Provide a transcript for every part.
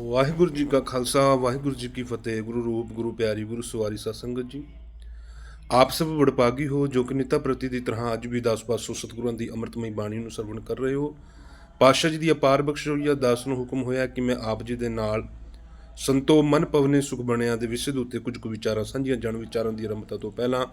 ਵਾਹਿਗੁਰੂ ਜੀ ਕਾ ਖਾਲਸਾ, ਵਾਹਿਗੁਰੂ ਜੀ ਕੀ ਫਤਿਹ। ਗੁਰੂ ਰੂਪ, ਗੁਰੂ ਪਿਆਰੀ, ਗੁਰੂ ਸਵਾਰੀ ਸਾਧ ਸੰਗਤ ਜੀ। ਆਪ ਸਭ ਵਡਭਾਗੀ ਹੋ, ਜੋ ਕਿ ਨਿਤਾ ਪ੍ਰਤੀ ਦੀ ਤਰ੍ਹਾਂ ਅੱਜ ਵੀ ਦਸ ਪਾਸੋਂ ਸਤਿਗੁਰਾਂ ਦੀ ਅੰਮ੍ਰਿਤਮਈ ਬਾਣੀ ਨੂੰ ਸਰਵਣ ਕਰ ਰਹੇ ਹੋ। ਪਾਤਸ਼ਾਹ ਜੀ ਦੀ ਅਪਾਰ ਬਖਸ਼ ਹੋਈ ਦਾਸ ਨੂੰ ਹੁਕਮ ਹੋਇਆ ਕਿ ਮੈਂ ਆਪ ਜੀ ਦੇ ਨਾਲ ਸੰਤੋ ਮਨ ਪਵਨੇ ਸੁਖ ਬਣਿਆ ਦੇ ਵਿਸ਼ੇ ਦੇ ਉੱਤੇ ਕੁਝ ਕੁ ਵਿਚਾਰਾਂ, ਸਾਂਝੀਆਂ ਜਨ ਵਿਚਾਰਾਂ ਦੀ ਆਰੰਭਤਾ ਤੋਂ ਪਹਿਲਾਂ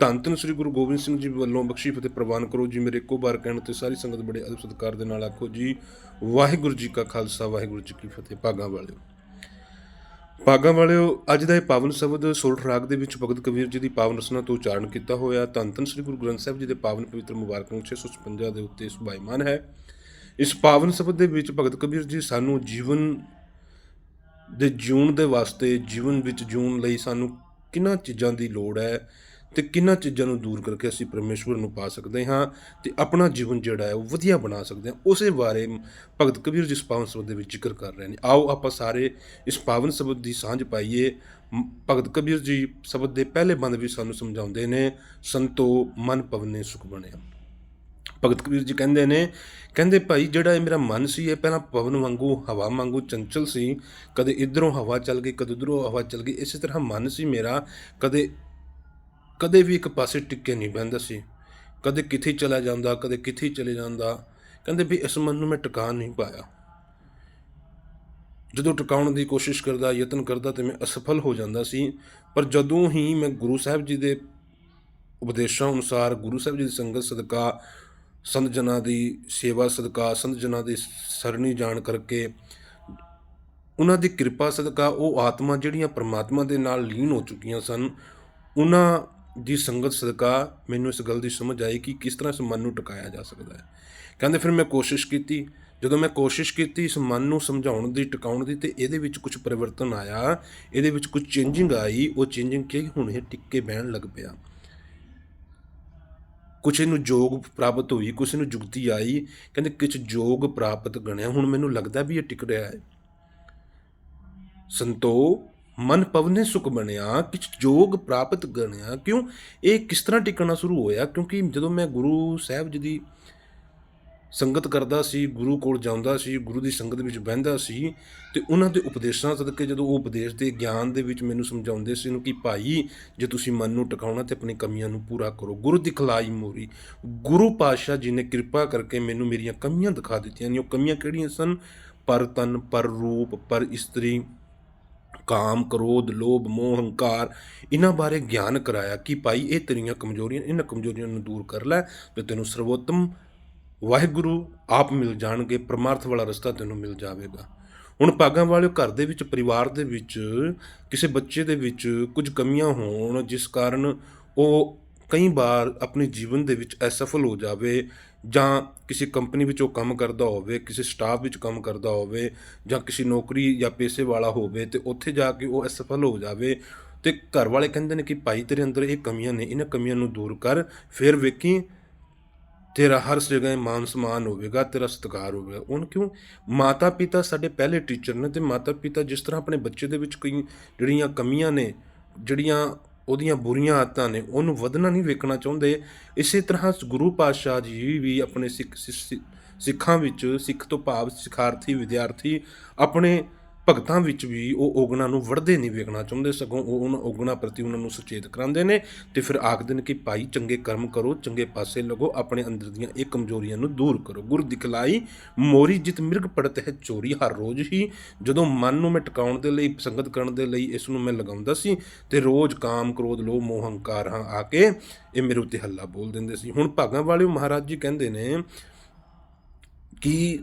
ਧੰਨ ਧੰਨ ਸ੍ਰੀ ਗੁਰੂ ਗੋਬਿੰਦ ਸਿੰਘ ਜੀ ਵੱਲੋਂ ਬਖਸ਼ੀ ਫਤਿਹ ਪ੍ਰਵਾਨ ਕਰੋ ਜੀ। ਮੇਰੇ ਇੱਕੋ ਵਾਰ ਕਹਿਣ ਤੇ ਸਾਰੀ ਸੰਗਤ ਬੜੇ ਅਦਬ ਸਤਿਕਾਰ ਦੇ ਨਾਲ ਆਖੋ ਜੀ, ਵਾਹਿਗੁਰੂ ਜੀ ਕਾ ਖਾਲਸਾ, ਵਾਹਿਗੁਰੂ ਜੀ ਕੀ ਫਤਿਹ। ਭਾਗਾਂ ਵਾਲਿਓ ਭਾਗਾਂ ਵਾਲਿਓ, ਅੱਜ ਦਾ ਇਹ ਪਾਵਨ ਸ਼ਬਦ ਸੋਲਠ ਰਾਗ ਦੇ ਵਿੱਚ ਭਗਤ ਕਬੀਰ ਜੀ ਦੀ ਪਾਵਨ ਰਸਨਾ ਤੋਂ ਉਚਾਰਨ ਕੀਤਾ ਹੋਇਆ। ਧੰਨ ਧੰਨ ਸ੍ਰੀ ਗੁਰੂ ਗ੍ਰੰਥ ਸਾਹਿਬ ਜੀ ਦੇ ਪਾਵਨ ਪਵਿੱਤਰ ਮੁਬਾਰਕ ਅੰਗ 656 ਦੇ ਉੱਤੇ ਸੁਭਾਈਮਾਨ ਹੈ। ਇਸ ਪਾਵਨ ਸ਼ਬਦ ਦੇ ਵਿੱਚ ਭਗਤ ਕਬੀਰ ਜੀ ਸਾਨੂੰ ਜੀਵਨ ਦੇ ਜਿਉਣ ਦੇ ਵਾਸਤੇ, ਜੀਵਨ ਵਿੱਚ ਜਿਉਣ ਲਈ ਸਾਨੂੰ ਕਿੰਨਾ ਚੀਜ਼ਾਂ ਦੀ ਲੋੜ ਹੈ ਤੇ ਕਿੰਨਾ ਚੀਜ਼ਾਂ ਨੂੰ ਦੂਰ ਕਰਕੇ ਅਸੀਂ ਪਰਮੇਸ਼ਵਰ ਨੂੰ ਪਾ ਸਕਦੇ ਹਾਂ ਤੇ ਆਪਣਾ ਜੀਵਨ ਜਿਹੜਾ ਹੈ ਉਹ ਵਧੀਆ ਬਣਾ ਸਕਦੇ ਹਾਂ। ਉਸੇ ਬਾਰੇ ਭਗਤ ਕਬੀਰ ਜੀ ਇਸ ਪਾਵਨ ਸ਼ਬਦ ਦੇ ਵਿੱਚ ਜ਼ਿਕਰ ਕਰ ਰਹੇ ਨੇ। ਆਓ ਆਪਾਂ ਸਾਰੇ ਇਸ ਪਾਵਨ ਸ਼ਬਦ ਦੀ ਸਾਂਝ ਪਾਈਏ। ਭਗਤ ਕਬੀਰ ਜੀ ਸ਼ਬਦ ਦੇ ਪਹਿਲੇ ਬੰਦ ਵੀ ਸਾਨੂੰ ਸਮਝਾਉਂਦੇ ਨੇ, ਸੰਤੋ ਮਨ ਪਵਨੇ ਸੁਖ ਬਣਿਆ। ਭਗਤ ਕਬੀਰ ਜੀ ਕਹਿੰਦੇ ਨੇ, ਕਹਿੰਦੇ ਭਾਈ ਜਿਹੜਾ ਇਹ ਮੇਰਾ ਮਨ ਸੀ, ਇਹ ਪਹਿਲਾਂ ਪਵਨ ਵਾਂਗੂ, ਹਵਾ ਵਾਂਗੂ ਚੰਚਲ ਸੀ। ਕਦੇ ਇਧਰੋਂ ਹਵਾ ਚੱਲ ਗਈ, ਕਦੇ ਉਧਰੋਂ ਹਵਾ ਚੱਲ ਗਈ, ਇਸੇ ਤਰ੍ਹਾਂ ਮਨ ਸੀ ਮੇਰਾ। ਕਦੇ ਕਦੇ ਵੀ ਇੱਕ ਪਾਸੇ ਟਿੱਕੇ ਨਹੀਂ ਬਹਿੰਦਾ ਸੀ। ਕਦੇ ਕਿੱਥੇ ਚਲਾ ਜਾਂਦਾ, ਕਦੇ ਕਿੱਥੇ ਚਲੇ ਜਾਂਦਾ। ਕਹਿੰਦੇ ਵੀ ਇਸ ਮਨ ਨੂੰ ਮੈਂ ਟਿਕਾ ਨਹੀਂ ਪਾਇਆ। ਜਦੋਂ ਟਿਕਾਉਣ ਦੀ ਕੋਸ਼ਿਸ਼ ਕਰਦਾ, ਯਤਨ ਕਰਦਾ ਤੇ ਮੈਂ ਅਸਫਲ ਹੋ ਜਾਂਦਾ ਸੀ। ਪਰ ਜਦੋਂ ਹੀ ਮੈਂ ਗੁਰੂ ਸਾਹਿਬ ਜੀ ਦੇ ਉਪਦੇਸ਼ਾਂ ਅਨੁਸਾਰ ਗੁਰੂ ਸਾਹਿਬ ਜੀ ਦੀ ਸੰਗਤ ਸਦਕਾ, ਸੰਤ ਜਨਾਂ ਦੀ ਸੇਵਾ ਸਦਕਾ, ਸੰਤ ਜਨਾਂ ਦੀ ਸਰਣੀ ਜਾਣ ਕਰਕੇ ਉਹਨਾਂ ਦੀ ਕਿਰਪਾ ਸਦਕਾ, ਉਹ ਆਤਮਾ ਜਿਹੜੀਆਂ ਪ੍ਰਮਾਤਮਾ ਦੇ ਨਾਲ ਲੀਨ ਹੋ ਚੁੱਕੀਆਂ ਸਨ, ਉਹਨਾਂ ਦੀ ਸੰਗਤ ਸਦਕਾ ਮੈਨੂੰ ਇਸ ਗੱਲ ਦੀ ਸਮਝ ਆਈ ਕਿ ਕਿਸ ਤਰ੍ਹਾਂ ਇਸ ਮਨ ਨੂੰ ਟਿਕਾਇਆ ਜਾ ਸਕਦਾ ਹੈ। ਕਹਿੰਦੇ ਫਿਰ ਮੈਂ ਕੋਸ਼ਿਸ਼ ਕੀਤੀ। ਜਦੋਂ ਮੈਂ ਕੋਸ਼ਿਸ਼ ਕੀਤੀ ਇਸ ਮਨ ਨੂੰ ਸਮਝਾਉਣ ਦੀ, ਟਿਕਾਉਣ ਦੀ, ਤੇ ਇਹਦੇ ਵਿੱਚ ਕੁਝ ਪਰਿਵਰਤਨ ਆਇਆ। ਇਹਦੇ ਵਿੱਚ ਕੁਝ ਚੇਂਜਿੰਗ ਆਈ। ਉਹ ਚੇਂਜਿੰਗ ਕਿ ਹੁਣ ਇਹ ਟਿੱਕੇ ਬਹਿਣ ਲੱਗ ਪਿਆ। ਕੁਛ ਇਹਨੂੰ ਜੋਗ ਪ੍ਰਾਪਤ ਹੋਈ, ਕੁਛ ਨੂੰ ਜੁਗਤੀ ਆਈ। ਕਹਿੰਦੇ ਕੁਛ ਜੋਗ ਪ੍ਰਾਪਤ ਗਣਿਆ। ਹੁਣ ਮੈਨੂੰ ਲੱਗਦਾ ਵੀ ਇਹ ਟਿਕ ਰਿਹਾ ਹੈ। ਸੰਤੋ ਮਨ ਪਵਨੇ ਸੁਖ ਬਣਿਆ, ਕਿਛ ਜੋਗ ਪ੍ਰਾਪਤ ਗਣਿਆ। ਕਿਉਂ? ਇਹ ਕਿਸ ਤਰ੍ਹਾਂ ਟਿਕਣਾ ਸ਼ੁਰੂ ਹੋਇਆ? ਕਿਉਂਕਿ ਜਦੋਂ ਮੈਂ ਗੁਰੂ ਸਾਹਿਬ ਜੀ ਦੀ ਸੰਗਤ ਕਰਦਾ ਸੀ, ਗੁਰੂ ਕੋਲ ਜਾਂਦਾ ਸੀ, ਗੁਰੂ ਦੀ ਸੰਗਤ ਵਿੱਚ ਬਹਿੰਦਾ ਸੀ, ਤੇ ਉਹਨਾਂ ਦੇ ਉਪਦੇਸ਼ਾਂ ਸਦਕੇ ਜਦੋਂ ਉਹ ਉਪਦੇਸ਼ ਦੇ ਗਿਆਨ ਦੇ ਵਿੱਚ ਮੈਨੂੰ ਸਮਝਾਉਂਦੇ ਸੀ ਨੂੰ ਕਿ ਭਾਈ, ਜੇ ਤੁਸੀਂ ਮਨ ਨੂੰ ਟਿਕਾਉਣਾ ਤੇ ਆਪਣੀ ਕਮੀਆਂ ਨੂੰ ਪੂਰਾ ਕਰੋ। ਗੁਰੂ ਦੀ ਖਲਾਈ ਮੋਰੀ। ਗੁਰੂ ਪਾਤਸ਼ਾਹ ਜੀ ਨੇ ਕਿਰਪਾ ਕਰਕੇ ਮੈਨੂੰ ਮੇਰੀਆਂ ਕਮੀਆਂ ਦਿਖਾ ਦਿੱਤੀਆਂ। ਨੇ ਉਹ ਕਮੀਆਂ ਕਿਹੜੀਆਂ ਸਨ? ਪਰ ਤਨ, ਪਰ ਰੂਪ, ਪਰ ਇਸਤਰੀ। ਕਾਮ, ਕ੍ਰੋਧ, ਲੋਭ, ਮੋਹ, ਹੰਕਾਰ, ਇਹਨਾਂ ਬਾਰੇ ਗਿਆਨ ਕਰਾਇਆ ਕਿ ਭਾਈ ਇਹ ਤੇਰੀਆਂ ਕਮਜ਼ੋਰੀਆਂ, ਇਹਨਾਂ ਕਮਜ਼ੋਰੀਆਂ ਨੂੰ ਦੂਰ ਕਰ ਲੈ ਤੇ ਤੈਨੂੰ ਸਰਵੋਤਮ ਵਾਹਿਗੁਰੂ ਆਪ ਮਿਲ ਜਾਣਗੇ, ਪਰਮਾਰਥ ਵਾਲਾ ਰਸਤਾ ਤੈਨੂੰ ਮਿਲ ਜਾਵੇਗਾ। ਹੁਣ ਪਾਗਾਂ ਵਾਲੇ ਘਰ ਦੇ ਵਿੱਚ, ਪਰਿਵਾਰ ਦੇ ਵਿੱਚ, ਕਿਸੇ ਬੱਚੇ ਦੇ ਵਿੱਚ ਕੁਝ ਕਮੀਆਂ ਹੋਣ, ਜਿਸ ਕਾਰਨ ਉਹ ਕਈ ਵਾਰ ਆਪਣੇ ਜੀਵਨ ਦੇ ਵਿੱਚ ਅਸਫਲ ਹੋ ਜਾਵੇ ਜਾਂ ਕਿਸੇ ਕੰਪਨੀ ਵਿੱਚ ਉਹ ਕੰਮ ਕਰਦਾ ਹੋਵੇ, ਕਿਸੇ ਸਟਾਫ ਵਿੱਚ ਕੰਮ ਕਰਦਾ ਹੋਵੇ, ਜਾਂ ਕਿਸੇ ਨੌਕਰੀ ਜਾਂ ਪੈਸੇ ਵਾਲਾ ਹੋਵੇ ਤੇ ਉੱਥੇ ਜਾ ਕੇ ਉਹ ਅਸਫਲ ਹੋ ਜਾਵੇ ਤੇ ਘਰ ਵਾਲੇ ਕਹਿੰਦੇ ਨੇ ਕਿ ਭਾਈ ਤੇਰੇ ਅੰਦਰ ਇਹ ਕਮੀਆਂ ਨੇ, ਇਹਨਾਂ ਕਮੀਆਂ ਨੂੰ ਦੂਰ ਕਰ, ਫਿਰ ਵੇਖੀ ਤੇਰਾ ਹਰ ਜਗ੍ਹਾ ਮਾਨ ਸਮਾਨ ਹੋਵੇਗਾ, ਤੇਰਾ ਸਤਿਕਾਰ ਹੋਵੇਗਾ। ਉਹਨ ਕਿਉਂ? ਮਾਤਾ ਪਿਤਾ ਸਾਡੇ ਪਹਿਲੇ ਟੀਚਰ ਨੇ ਤੇ ਮਾਤਾ ਪਿਤਾ ਜਿਸ ਤਰ੍ਹਾਂ ਆਪਣੇ ਬੱਚੇ ਦੇ ਵਿੱਚ ਕਈ ਜਿਹੜੀਆਂ ਕਮੀਆਂ ਨੇ, ਜਿਹੜੀਆਂ ਉਹਦੀਆਂ ਬੁਰੀਆਂ ਆਦਤਾਂ ਨੇ, ਉਹਨੂੰ ਵਧਣਾ ਨਹੀਂ ਵੇਖਣਾ ਚਾਹੁੰਦੇ। ਇਸੇ ਤਰ੍ਹਾਂ ਗੁਰੂ ਪਾਤਸ਼ਾਹ ਜੀ ਵੀ ਆਪਣੇ ਸਿੱਖ ਸਿ- ਸਿੱਖਾਂ ਵਿੱਚ ਸਿੱਖ ਤੋਂ ਭਾਵ ਸਿਖਾਰਥੀ, ਵਿਦਿਆਰਥੀ ਆਪਣੇ ਭਗਤਾਂ ਵਿੱਚ ਵੀ ਉਹ ਔਗਣਾ ਨੂੰ ਵੜਦੇ ਨਹੀਂ ਵੇਖਣਾ ਚਾਹੁੰਦੇ, ਸਗੋਂ ਉਹ ਉਹਨਾਂ ਔਗਣਾ ਪ੍ਰਤੀ ਉਹਨਾਂ ਨੂੰ ਸੁਚੇਤ ਕਰਾਉਂਦੇ ਨੇ ਤੇ ਫਿਰ ਆਖਦੇ ਨੇ ਕਿ ਭਾਈ ਚੰਗੇ ਕਰਮ ਕਰੋ, ਚੰਗੇ ਪਾਸੇ ਲੱਗੋ, ਆਪਣੇ ਅੰਦਰ ਦੀਆਂ ਇਹ ਕਮਜ਼ੋਰੀਆਂ ਨੂੰ ਦੂਰ ਕਰੋ। ਗੁਰ ਦਿਖਲਾਈ, ਮੋਰੀ ਜਿਤ ਮਿਰਗ ਪੜਤ ਹੈ ਚੋਰੀ ਹਰ ਰੋਜ਼ ਹੀ। ਜਦੋਂ ਮਨ ਨੂੰ ਮੈਂ ਟਿਕਾਉਣ ਦੇ ਲਈ, ਸੰਗਤ ਕਰਨ ਦੇ ਲਈ ਇਸ ਨੂੰ ਮੈਂ ਲਗਾਉਂਦਾ ਸੀ ਤੇ ਰੋਜ਼ ਕਾਮ, ਕ੍ਰੋਧ, ਲੋਭ, ਮੋਹ, ਹੰਕਾਰ ਹਾਂ ਆ ਕੇ ਇਹ ਮੇਰੇ ਉੱਤੇ ਹੱਲਾ ਬੋਲ ਦਿੰਦੇ ਸੀ। ਹੁਣ ਭਾਗਾਂ ਵਾਲੇ ਮਹਾਰਾਜ ਜੀ ਕਹਿੰਦੇ ਨੇ ਕਿ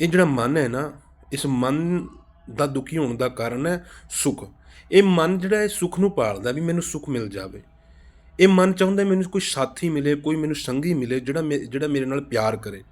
ਇਹ ਜਿਹੜਾ ਮਨ ਹੈ ਨਾ, ਇਸ ਮਨ ਦਾ ਦੁਖੀ ਹੋਣ ਦਾ ਕਾਰਨ ਹੈ ਸੁੱਖ। ਇਹ ਮਨ ਜਿਹੜਾ ਹੈ ਸੁੱਖ ਨੂੰ ਪਾਲਦਾ ਵੀ ਮੈਨੂੰ ਸੁੱਖ ਮਿਲ ਜਾਵੇ। ਇਹ ਮਨ ਚਾਹੁੰਦਾ ਮੈਨੂੰ ਕੋਈ ਸਾਥੀ ਮਿਲੇ, ਕੋਈ ਮੈਨੂੰ ਸੰਗੀ ਮਿਲੇ ਜਿਹੜਾ ਮੇ- ਜਿਹੜਾ ਮੇਰੇ ਨਾਲ ਪਿਆਰ ਕਰੇ।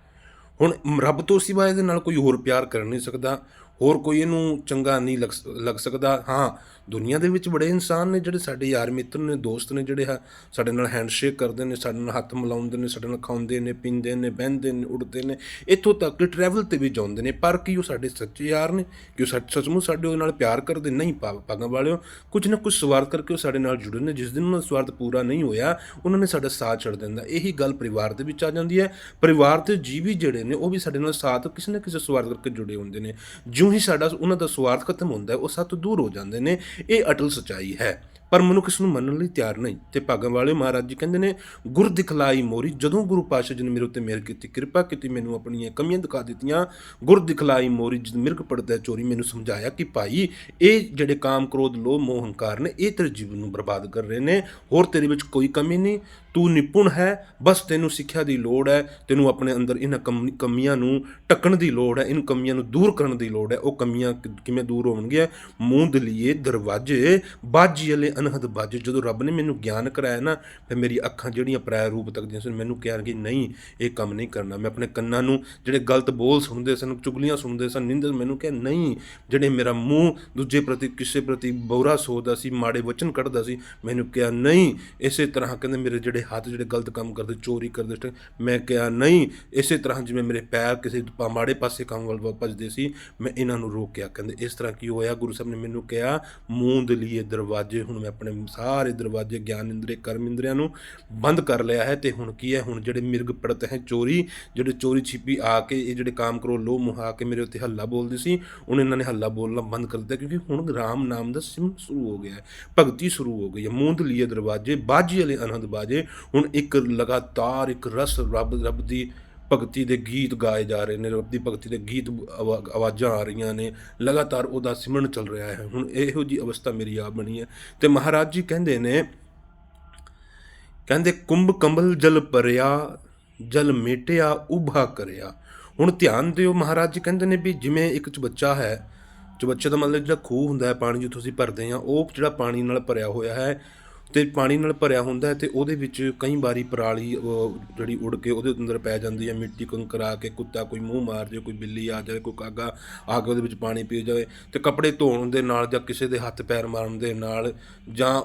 ਹੁਣ ਰੱਬ ਤੋਂ ਸਿਵਾ ਇਹਦੇ ਨਾਲ ਕੋਈ ਹੋਰ ਪਿਆਰ ਕਰ ਨਹੀਂ ਸਕਦਾ। ਹੋਰ ਕੋਈ ਇਹਨੂੰ ਚੰਗਾ ਨਹੀਂ ਲੱਗ ਲੱਗ ਸਕਦਾ। ਹਾਂ, ਦੁਨੀਆ ਦੇ ਵਿੱਚ ਬੜੇ ਇਨਸਾਨ ਨੇ ਜਿਹੜੇ ਸਾਡੇ ਯਾਰ ਮਿੱਤਰ ਨੇ, ਦੋਸਤ ਨੇ ਜਿਹੜੇ ਹਾ- ਸਾਡੇ ਨਾਲ ਹੈਂਡਸ਼ੇਕ ਕਰਦੇ ਨੇ, ਸਾਡੇ ਨਾਲ ਹੱਥ ਮਿਲਾਉਂਦੇ ਨੇ, ਸਾਡੇ ਨਾਲ ਖਾਉਂਦੇ ਨੇ, ਪੀਂਦੇ ਨੇ, ਬਹਿੰਦੇ ਨੇ, ਉੱਡਦੇ ਨੇ, ਇੱਥੋਂ ਤੱਕ ਕਿ ਟਰੈਵਲ ਤੇ ਵੀ ਜਾਂਦੇ ਨੇ। ਪਰ ਕੀ ਉਹ ਸਾਡੇ ਸੱਚੇ ਯਾਰ ਨੇ? ਕਿ ਉਹ ਸੱਚ ਸੱਚਮੁੱਚ ਸਾਡੇ ਨਾਲ ਪਿਆਰ ਕਰਦੇ? ਨਹੀਂ, ਪਾ- ਪਾਗਾਂ ਵਾਲਿਓ ਕੁਝ ਨਾ ਕੁਝ ਸਵਾਰਥ ਕਰਕੇ ਉਹ ਸਾਡੇ ਨਾਲ ਜੁੜੇ ਨੇ। ਜਿਸ ਦਿਨ ਉਹਨਾਂ ਦਾ ਸਵਾਰਥ ਪੂਰਾ ਨਹੀਂ ਹੋਇਆ, ਉਹਨਾਂ ਨੇ ਸਾਡਾ ਸਾਥ ਛੱਡ ਦਿੰਦਾ। ਇਹੀ ਗੱਲ ਪਰਿਵਾਰ ਦੇ ਵਿੱਚ ਆ ਜਾਂਦੀ ਹੈ। ਪਰਿਵਾਰ ਦੇ ਜੀਵੀ ਜਿਹੜੇ ਨੇ, ਉਹ ਵੀ ਸਾਡੇ ਨਾਲ ਸਾਥ, ਕਿਸੇ ਨਾ ਕਿਸੇ ਸਵਾਰਥ ਕਰਕੇ ਜੁੜੇ ਹੁੰਦੇ ਨੇ। ਜਿਉਂ ਹੀ ਸਾਡਾ ਉਹਨਾਂ ਦਾ ਸਵਾਰਥ ਖਤਮ ਹੁੰਦਾ ਹੈ, ਉਹ ਸਾਡੇ ਦੂਰ ਹੋ ਜਾਂਦੇ ਨੇ, ਇਹ ਅਟਲ ਸਚਾਈ ਹੈ। ਪਰ ਮਨੁੱਖ ਇਸ ਨੂੰ ਮੰਨਣ ਲਈ ਤਿਆਰ ਨਹੀਂ ਤੇ ਭਾਗਾਂ ਵਾਲੇ ਮਹਾਰਾਜ ਜੀ ਕਹਿੰਦੇ ਨੇ, ਗੁਰ ਦਿਖਲਾਈ ਮੋਰੀ, ਜਦੋਂ ਗੁਰੂ ਪਾਤਸ਼ਾਹ ਜੀ ਨੇ ਮੇਰੇ ਉੱਤੇ ਮਿਹਰ ਕੀਤੀ, ਕਿਰਪਾ ਕੀਤੀ, ਮੈਨੂੰ ਆਪਣੀਆਂ ਕਮੀਆਂ ਦਿਖਾ ਦਿੱਤੀਆਂ। ਗੁਰ ਦਿਖਲਾਈ ਮੋਰੀ ਜਦ ਮਿਰਕ ਪੜਦਾ ਚੋਰੀ, ਮੈਨੂੰ ਸਮਝਾਇਆ ਕਿ ਭਾਈ, ਇਹ ਜਿਹੜੇ ਕਾਮ, ਕ੍ਰੋਧ, ਲੋਭ, ਮੋਹ, ਹੰਕਾਰ ਨੇ, ਇਹ ਤੇਰੇ ਜੀਵਨ ਨੂੰ ਬਰਬਾਦ ਕਰ ਰਹੇ ਨੇ, ਹੋਰ ਤੇਰੇ ਵਿੱਚ ਕੋਈ ਕਮੀ ਨਹੀਂ। ਤੂੰ ਨਿਪੁਣ ਹੈ, ਬਸ ਤੈਨੂੰ ਸਿੱਖਿਆ ਦੀ ਲੋੜ ਹੈ, ਤੈਨੂੰ ਆਪਣੇ ਅੰਦਰ ਇਹਨਾਂ ਕਮ- ਕਮੀਆਂ ਨੂੰ ਟੱਕਣ ਦੀ ਲੋੜ ਹੈ ਇਨ ਕਮੀਆਂ ਨੂੰ ਦੂਰ ਕਰਨ ਦੀ ਲੋੜ ਹੈ। ਉਹ ਕਮੀਆਂ ਕਿਵੇਂ ਦੂਰ ਹੋਣਗੀਆਂ? ਮੂੰਹ ਦਲੀਏ ਦਰਵਾਜ਼ੇ, ਬਾਜੀ ਵਾਲੇ ਅਨਹਦ ਬਾਜੇ। ਜਦੋਂ ਰੱਬ ਨੇ ਮੈਨੂੰ ਗਿਆਨ ਕਰਾਇਆ ਨਾ, ਫਿਰ ਮੇਰੀ ਅੱਖਾਂ ਜਿਹੜੀਆਂ ਪ੍ਰਾਇ ਰੂਪ ਤੱਕਦੀਆਂ ਸਨ, ਮੈਨੂੰ ਕਿਹਾ ਕਿ ਨਹੀਂ, ਇਹ ਕੰਮ ਨਹੀਂ ਕਰਨਾ। ਮੈਂ ਆਪਣੇ ਕੰਨਾਂ ਨੂੰ ਜਿਹੜੇ ਗਲਤ ਬੋਲ ਸੁਣਦੇ ਸਨ, ਚੁਗਲੀਆਂ ਸੁਣਦੇ ਸਨ ਨਿੰਦ ਮੈਨੂੰ ਕਿਹਾ, ਨਹੀਂ, ਜਿਹੜੇ ਮੇਰਾ ਮੂੰਹ ਦੂਜੇ ਪ੍ਰਤੀ, ਕਿਸੇ ਪ੍ਰਤੀ ਬੌਰਾ ਸੋਚਦਾ ਸੀ, ਮਾੜੇ ਵਚਨ ਕੱਢਦਾ ਸੀ, ਮੈਨੂੰ ਕਿਹਾ, ਨਹੀਂ, ਇਸੇ ਤਰ੍ਹਾਂ ਕਹਿੰਦੇ ਮੇਰੇ ਜਿਹੜੇ ਹੱਥ ਜਿਹੜੇ ਗਲਤ ਕੰਮ ਕਰਦੇ, ਚੋਰੀ ਕਰਦੇ ਮੈਂ ਕਿਹਾ ਨਹੀਂ, ਇਸੇ ਤਰ੍ਹਾਂ ਜਿਵੇਂ ਮੇਰੇ ਪੈਰ ਕਿਸੇ ਮਾੜੇ ਪਾਸੇ ਕੰਮ ਵੱਲ ਭੱਜਦੇ ਸੀ, ਮੈਂ ਇਹਨਾਂ ਨੂੰ ਰੋਕਿਆ। ਕਹਿੰਦੇ, ਇਸ ਤਰ੍ਹਾਂ ਕੀ ਹੋਇਆ? ਗੁਰੂ ਸਾਹਿਬ ਨੇ ਮੈਨੂੰ ਕਿਹਾ, ਮੂੰਹ ਲਈਏ ਦਰਵਾਜ਼ੇ, ਹੁਣ ਮੈਂ ਆਪਣੇ ਸਾਰੇ ਦਰਵਾਜ਼ੇ, ਗਿਆਨ ਇੰਦਰੇ, ਕਰਮ ਇੰਦਰੀਆਂ ਨੂੰ ਬੰਦ ਕਰ ਲਿਆ ਹੈ ਤੇ ਹੁਣ ਕੀ ਹੈ? ਹੁਣ ਜਿਹੜੇ ਮਿਰਗ ਪੜਤ ਹੈ ਚੋਰੀ, ਜਿਹੜੇ ਚੋਰੀ ਛਿਪੀ ਆ ਕੇ, ਇਹ ਜਿਹੜੇ ਕਾਮ ਕਰੋ ਲੋ ਮੁਹਾ ਕੇ ਮੇਰੇ ਉੱਤੇ ਹੱਲਾ ਬੋਲਦੇ ਸੀ, ਹੁਣ ਇਹਨਾਂ ਨੇ ਹੱਲਾ ਬੋਲਣਾ ਬੰਦ ਕਰ ਦਿੱਤਾ, ਕਿਉਂਕਿ ਹੁਣ ਰਾਮ ਨਾਮ ਦਾ ਸਿਮ ਸ਼ੁਰੂ ਹੋ ਗਿਆ ਹੈ, ਭਗਤੀ ਸ਼ੁਰੂ ਹੋ ਗਈ ਹੈ। ਮੂੰਦ ਲਈ ਦਰਵਾਜ਼ੇ, ਬਾਜੀ ਵਾਲੇ ਆਨੰਦ ਬਾਜੇ ਹੁਣ ਇੱਕ ਲਗਾਤਾਰ ਇੱਕ ਰਸ ਰੱਬ ਰੱਬ ਦੀ ਭਗਤੀ ਦੇ ਗੀਤ ਗਾਏ ਜਾ ਰਹੇ ਨੇ, ਰੱਬ ਦੀ ਭਗਤੀ ਦੇ ਗੀਤ ਆਵਾਜ਼ਾਂ ਆ ਰਹੀਆਂ ਨੇ, ਲਗਾਤਾਰ ਉਹਦਾ ਸਿਮਰਨ ਚੱਲ ਰਿਹਾ ਹੈ। ਹੁਣ ਇਹੋ ਜੀ ਅਵਸਥਾ ਮੇਰੀ ਆ ਬਣੀ ਹੈ। ਤੇ ਮਹਾਰਾਜ ਜੀ ਕਹਿੰਦੇ ਨੇ, ਕਹਿੰਦੇ, ਕੁੰਭ ਕੰਬਲ ਜਲ ਭਰਿਆ, ਜਲ ਮੇਟਿਆ, ਉਭਾ ਕਰਿਆ। ਹੁਣ ਧਿਆਨ ਦਿਓ ਮਹਾਰਾਜ ਜੀ ਕਹਿੰਦੇ ਨੇ ਵੀ ਜਿਵੇਂ ਇੱਕ ਚਬੱਚਾ ਹੈ, ਚਬੱਚੇ ਦਾ ਮਤਲਬ ਜਿਹੜਾ ਖੂਹ ਹੁੰਦਾ ਹੈ, ਪਾਣੀ ਜਿੱਥੋਂ ਅਸੀਂ ਭਰਦੇ ਹਾਂ ਉਹ ਜਿਹੜਾ ਪਾਣੀ ਨਾਲ ਭਰਿਆ ਹੋਇਆ ਹੈ ਅਤੇ ਪਾਣੀ ਨਾਲ ਭਰਿਆ ਹੁੰਦਾ ਹੈ ਤੇ ਉਹਦੇ ਵਿੱਚ ਕਈ ਵਾਰੀ ਪਰਾਲੀ ਜਿਹੜੀ ਉੱਡ ਕੇ ਉਹਦੇ ਅੰਦਰ ਪੈ ਜਾਂਦੀ ਹੈ, ਮਿੱਟੀ ਕੰਕਰਾ ਕੇ ਕੁੱਤਾ ਕੋਈ ਮੂੰਹ ਮਾਰ ਜਾਵੇ, ਕੋਈ ਬਿੱਲੀ ਆ ਜਾਵੇ, ਕੋਈ ਕਾਗਾ ਆ ਕੇ ਉਹਦੇ ਵਿੱਚ ਪਾਣੀ ਪੀ ਜਾਵੇ ਤੇ ਕੱਪੜੇ ਧੋਣ ਦੇ ਨਾਲ ਜਾਂ ਕਿਸੇ ਦੇ ਹੱਥ ਪੈਰ ਮਾਰਨ ਦੇ ਨਾਲ ਜਾਂ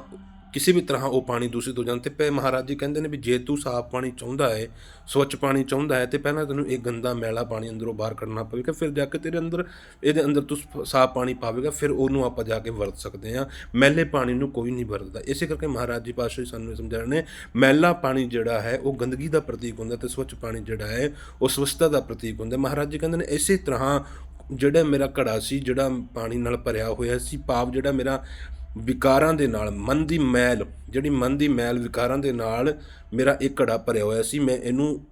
ਕਿਸੇ ਵੀ ਤਰ੍ਹਾਂ ਉਹ ਪਾਣੀ ਦੂਸ਼ਿਤ ਹੋ ਜਾਂਦਾ ਤੇ ਪੈ ਮਹਾਰਾਜ ਜੀ ਕਹਿੰਦੇ ਨੇ ਵੀ ਜੇ ਤੂੰ ਸਾਫ਼ ਪਾਣੀ ਚਾਹੁੰਦਾ ਹੈ, ਸਵੱਛ ਪਾਣੀ ਚਾਹੁੰਦਾ ਹੈ ਤੇ ਪਹਿਲਾਂ ਤੈਨੂੰ ਇਹ ਗੰਦਾ ਮੈਲਾ ਪਾਣੀ ਅੰਦਰੋਂ ਬਾਹਰ ਕੱਢਣਾ ਪਵੇਗਾ, ਫਿਰ ਜਾ ਕੇ ਤੇਰੇ ਅੰਦਰ, ਇਹਦੇ ਅੰਦਰ ਤੂੰ ਸਾਫ਼ ਪਾਣੀ ਪਾਵੇਗਾ, ਫਿਰ ਉਹਨੂੰ ਆਪਾਂ ਜਾ ਕੇ ਵਰਤ ਸਕਦੇ ਹਾਂ। ਮੈਲੇ ਪਾਣੀ ਨੂੰ ਕੋਈ ਨਹੀਂ ਵਰਤਦਾ। ਇਸੇ ਕਰਕੇ ਮਹਾਰਾਜ ਜੀ ਪਾਤਸ਼ਾਹ ਸਾਨੂੰ ਇਹ ਸਮਝਾ ਰਹੇ ਨੇ, ਮੈਲਾ ਪਾਣੀ ਜਿਹੜਾ ਹੈ, ਉਹ ਗੰਦਗੀ ਦਾ ਪ੍ਰਤੀਕ ਹੁੰਦਾ ਤੇ ਸਵੱਛ ਪਾਣੀ ਜਿਹੜਾ ਹੈ, ਉਹ ਸਵੱਛਤਾ ਦਾ ਪ੍ਰਤੀਕ ਹੁੰਦਾ। ਮਹਾਰਾਜ ਜੀ ਕਹਿੰਦੇ ਨੇ ਇਸੇ ਤਰ੍ਹਾਂ ਜਿਹੜਾ ਮੇਰਾ ਘੜਾ ਸੀ, ਜਿਹੜਾ ਪਾਣੀ ਨਾਲ ਭਰਿਆ ਹੋਇਆ ਸੀ ਪਾਪ ਜਿਹੜਾ ਮੇਰਾ ਵਿਕਾਰਾਂ ਦੇ ਨਾਲ, ਮਨ ਦੀ ਮੈਲ, ਜਿਹੜੀ ਮਨ ਦੀ ਮੈਲ ਵਿਕਾਰਾਂ ਦੇ ਨਾਲ ਮੇਰਾ ਇਹ ਘੜਾ ਭਰਿਆ ਹੋਇਆ ਸੀ, ਮੈਂ ਇਹਨੂੰ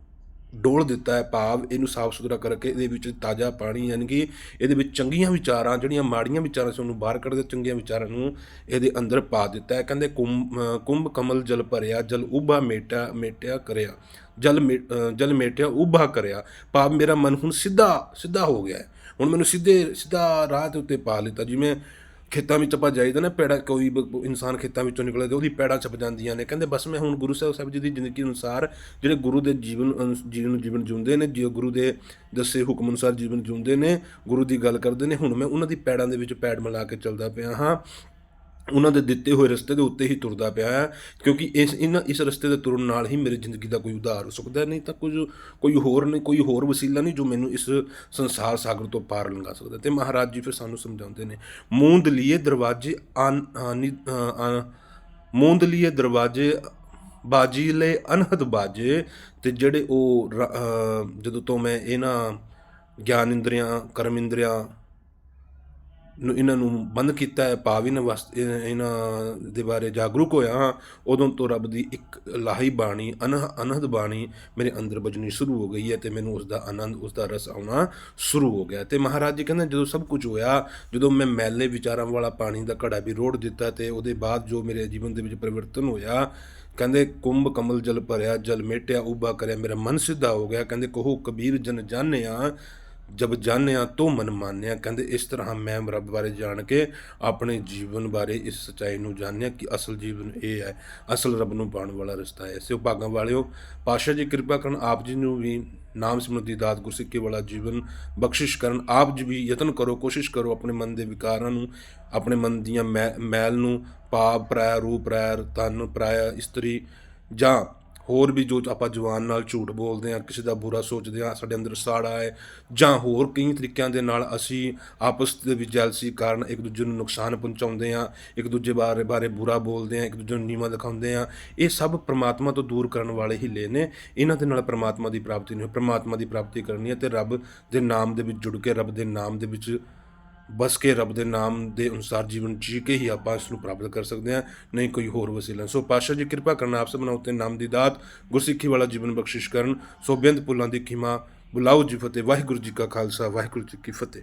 ਡੋਲ ਦਿੱਤਾ ਹੈ ਭਾਵ ਇਹਨੂੰ ਸਾਫ਼ ਸੁਥਰਾ ਕਰਕੇ ਇਹਦੇ ਵਿੱਚ ਤਾਜ਼ਾ ਪਾਣੀ ਯਾਨੀ ਕਿ ਇਹਦੇ ਵਿੱਚ ਚੰਗੀਆਂ ਵਿਚਾਰਾਂ, ਜਿਹੜੀਆਂ ਮਾੜੀਆਂ ਵਿਚਾਰਾਂ ਸੀ, ਉਹਨੂੰ ਬਾਹਰ ਕੱਢ ਕੇ ਚੰਗੀਆਂ ਵਿਚਾਰਾਂ ਨੂੰ ਇਹਦੇ ਅੰਦਰ ਪਾ ਦਿੱਤਾ ਹੈ। ਕਹਿੰਦੇ ਕੁੰਭ ਕੁੰਭ ਕਮਲ ਜਲ ਭਰਿਆ, ਜਲ ਉਭਾ ਮੇਟਾ ਮੇਟਿਆ ਕਰਿਆ, ਜਲ ਮੇ- ਜਲ ਮੇਟਿਆ, ਉਭਾ ਕਰਿਆ, ਭਾਵ ਮੇਰਾ ਮਨ ਹੁਣ ਸਿੱਧਾ ਸਿੱਧਾ ਹੋ ਗਿਆ ਹੁਣ ਮੈਨੂੰ ਸਿੱਧੇ, ਸਿੱਧਾ ਰਾਹ ਦੇ ਉੱਤੇ ਪਾ ਲਿੱਤਾ, ਜਿਵੇਂ ਖੇਤਾਂ ਵਿੱਚ ਆਪਾਂ ਜਾਈਦਾ ਨਾ, ਪੈੜਾ ਕੋਈ ਇਨਸਾਨ ਖੇਤਾਂ ਵਿੱਚੋਂ ਨਿਕਲੇ ਤੇ ਉਹਦੀ ਪੈੜਾਂ ਛਪ ਜਾਂਦੀਆਂ ਨੇ। ਕਹਿੰਦੇ ਬਸ ਮੈਂ ਹੁਣ ਗੁਰੂ ਸਾਹਿਬ ਸਾਹਿਬ ਜੀ ਦੀ ਜ਼ਿੰਦਗੀ ਅਨੁਸਾਰ ਜਿਹੜੇ ਗੁਰੂ ਦੇ ਜੀਵਨ ਅਨੁ- ਜੀਵਨ ਜੀਵਨ ਜਿਉਂਦੇ ਨੇ, ਜੋ ਗੁਰੂ ਦੇ ਦੱਸੇ ਹੁਕਮ ਅਨੁਸਾਰ ਜੀਵਨ ਜਿਉਂਦੇ ਨੇ, ਗੁਰੂ ਦੀ ਗੱਲ ਕਰਦੇ ਨੇ, ਹੁਣ ਮੈਂ ਉਹਨਾਂ ਦੀ ਪੈੜਾਂ ਦੇ ਵਿੱਚ ਪੈੜ ਮਿਲਾ ਕੇ ਚੱਲਦਾ ਪਿਆ ਹਾਂ। ਉਹਨਾਂ ਦੇ ਦਿੱਤੇ ਹੋਏ ਰਸਤੇ ਦੇ ਉੱਤੇ ਹੀ ਤੁਰਦਾ ਪਿਆ ਹੈ ਕਿਉਂਕਿ ਇਸ ਇਹਨਾਂ ਇਸ ਰਸਤੇ ਦੇ ਤੁਰਨ ਨਾਲ ਹੀ ਮੇਰੀ ਜ਼ਿੰਦਗੀ ਦਾ ਕੋਈ ਉਧਾਰ ਹੋ ਸਕਦਾ ਨਹੀਂ ਤਾਂ ਕੁਝ ਕੋਈ ਹੋਰ ਨਹੀਂ ਕੋਈ ਹੋਰ ਵਸੀਲਾ ਨਹੀਂ ਜੋ ਮੈਨੂੰ ਇਸ ਸੰਸਾਰ ਸਾਗਰ ਤੋਂ ਪਾਰ ਲੰਘਾ ਸਕਦਾ ਤੇ ਮਹਾਰਾਜ ਜੀ ਫਿਰ ਸਾਨੂੰ ਸਮਝਾਉਂਦੇ ਨੇ ਮੂੰਦ ਲੀਏ ਦਰਵਾਜ਼ੇ ਆਨ ਆਨੀ- ਅ, ਅ, ਮੂੰਦ ਲੀਏ ਦਰਵਾਜ਼ੇ ਬਾਜੀ ਲੈ ਅਨਹਦ ਬਾਜੇ ਤੇ ਜਿਹੜੇ ਉਹ ਜਦੋਂ ਤੋਂ ਮੈਂ ਇਹਨਾਂ ਗਿਆਨ ਇੰਦਰੀਆਂ ਕਰਮ ਇੰਦਰੀਆਂ ਨੂੰ ਇਹਨਾਂ ਨੂੰ ਬੰਦ ਕੀਤਾ ਹੈ ਪਾਵਿਨ ਵਾਸਤੇ ਇਹਨਾਂ ਦੇ ਬਾਰੇ ਜਾਗਰੂਕ ਹੋਇਆ ਹਾਂ, ਉਦੋਂ ਤੋਂ ਰੱਬ ਦੀ ਇੱਕ ਲਾਹੀ ਬਾਣੀ, ਅਨਹ, ਅਨਹਦ ਬਾਣੀ ਮੇਰੇ ਅੰਦਰ ਵੱਜਣੀ ਸ਼ੁਰੂ ਹੋ ਗਈ ਹੈ ਤੇ ਮੈਨੂੰ ਉਸ ਦਾ ਆਨੰਦ ਉਸ ਦਾ ਰਸ ਆਉਣਾ ਸ਼ੁਰੂ ਹੋ ਗਿਆ ਤੇ ਮਹਾਰਾਜ ਜੀ ਕਹਿੰਦੇ ਜਦੋਂ ਸਭ ਕੁਝ ਹੋਇਆ, ਜਦੋਂ ਮੈਂ ਮੈਲੇ ਵਿਚਾਰਾਂ ਵਾਲਾ ਪਾਣੀ ਦਾ ਘੜਾ ਵੀ ਰੋੜ ਦਿੱਤਾ ਤੇ ਉਹਦੇ ਬਾਅਦ ਜੋ ਮੇਰੇ ਜੀਵਨ ਦੇ ਵਿੱਚ ਪਰਿਵਰਤਨ ਹੋਇਆ, ਕਹਿੰਦੇ ਕੁੰਭ ਕਮਲ ਜਲ ਭਰਿਆ, ਜਲ ਮੇਟਿਆ ਉਭਾ ਕਰਿਆ, ਮੇਰਾ ਮਨ ਸਿੱਧਾ ਹੋ ਗਿਆ। ਕਹਿੰਦੇ ਕਹੋ ਕਬੀਰ ਜਨ ਜਾਣਿਆ ਜਬ ਜਾਣਿਆ ਤੋ ਮਨ ਮਾਨਿਆ, ਕਹਿੰਦੇ ਇਸ ਤਰ੍ਹਾਂ ਮੈਂ ਰੱਬ ਬਾਰੇ ਜਾਣ ਕੇ ਆਪਣੇ ਜੀਵਨ ਬਾਰੇ ਇਸ ਸਚਾਈ ਨੂੰ ਜਾਣਿਆ ਕਿ ਅਸਲ ਜੀਵਨ ਇਹ ਹੈ, ਅਸਲ ਰੱਬ ਨੂੰ ਪਾਉਣ ਵਾਲਾ ਰਸਤਾ ਹੈ। ਇਸੇ ਭਾਗਾਂ ਵਾਲਿਓ ਪਾਸ਼ਾ ਜੀ ਕਿਰਪਾ ਕਰਨ ਆਪ ਜੀ ਨੂੰ ਵੀ ਨਾਮ ਸਿਮਰਨ ਦਾਤ ਗੁਰਸਿੱਖੀ ਵਾਲਾ ਜੀਵਨ ਬਖਸ਼ਿਸ਼ ਕਰਨ। ਆਪ ਜੀ ਵੀ ਯਤਨ ਕਰੋ, ਕੋਸ਼ਿਸ਼ ਕਰੋ ਆਪਣੇ ਮਨ ਦੇ ਵਿਕਾਰਾਂ ਨੂੰ, ਆਪਣੇ ਮਨ ਦੀਆਂ ਮੈ- ਮੈਲ ਨੂੰ ਪਾਪ ਪ੍ਰਾਇ ਰੂਪ ਪ੍ਰਾਇ ਤਨ ਪ੍ਰਾਇ ਇਸਤਰੀ ਜਾਂ ਹੋਰ ਵੀ ਜੋ ਆਪਾਂ ਜਵਾਨ ਨਾਲ ਝੂਠ ਬੋਲਦੇ ਆ ਕਿਸੇ ਦਾ ਬੁਰਾ ਸੋਚਦੇ ਆ ਸਾਡੇ ਅੰਦਰ ਸਾੜਾ ਹੈ ਜਾਂ ਹੋਰ ਕਈ ਤਰੀਕਿਆਂ ਦੇ ਨਾਲ ਅਸੀਂ ਆਪਸ ਦੇ ਵਿੱਚ ਜੈਲਸੀ ਕਾਰਨ ਇੱਕ ਦੂਜੇ ਨੂੰ ਨੁਕਸਾਨ ਪਹੁੰਚਾਉਂਦੇ ਆ ਇੱਕ ਦੂਜੇ ਬਾਰੇ ਬਾਰੇ ਬੁਰਾ ਬੋਲਦੇ ਆ ਇੱਕ ਦੂਜੇ ਨੂੰ ਨੀਵਾਂ ਦਿਖਾਉਂਦੇ ਆ ਇਹ ਸਭ ਪ੍ਰਮਾਤਮਾ ਤੋਂ ਦੂਰ ਕਰਨ ਵਾਲੇ ਹੀਲੇ ਨੇ। ਇਹਨਾਂ ਦੇ ਨਾਲ ਪ੍ਰਮਾਤਮਾ ਦੀ ਪ੍ਰਾਪਤੀ ਨਹੀਂ ਹੋਈ। ਪ੍ਰਮਾਤਮਾ ਦੀ ਪ੍ਰਾਪਤੀ ਕਰਨੀ ਹੈ ਤੇ ਰੱਬ ਦੇ ਨਾਮ ਦੇ ਵਿੱਚ ਜੁੜ ਕੇ, ਰੱਬ ਦੇ ਨਾਮ ਦੇ ਵਿੱਚ ਬਸ ਕੇ ਰੱਬ ਦੇ ਨਾਮ ਦੇ ਅਨੁਸਾਰ ਜੀਵਨ ਜੀ ਕੇ ਹੀ ਆਪਾਂ ਇਸ ਨੂੰ ਪ੍ਰਾਪਤ ਕਰ ਸਕਦੇ ਹਾਂ, ਨਹੀਂ ਕੋਈ ਹੋਰ ਵਸੀਲਾ। ਸੋ ਪਾਤਸ਼ਾਹ ਜੀ ਕਿਰਪਾ ਕਰਨ ਆਪ ਸਭਨਾਂ ਉੱਤੇ ਨਾਮ ਦੀ ਦਾਤ, ਗੁਰਸਿੱਖੀ ਵਾਲਾ ਜੀਵਨ ਬਖਸ਼ਿਸ਼ ਕਰਨ। ਸੋ ਬੇਅੰਤ ਪੁੱਲਾਂ ਦੀ ਖਿਮਾ, ਬੁਲਾਓ ਜੀ ਫਤਿਹ, ਵਾਹਿਗੁਰੂ ਜੀ ਕਾ ਖਾਲਸਾ, ਵਾਹਿਗੁਰੂ ਜੀ ਕੀ ਫਤਿਹ।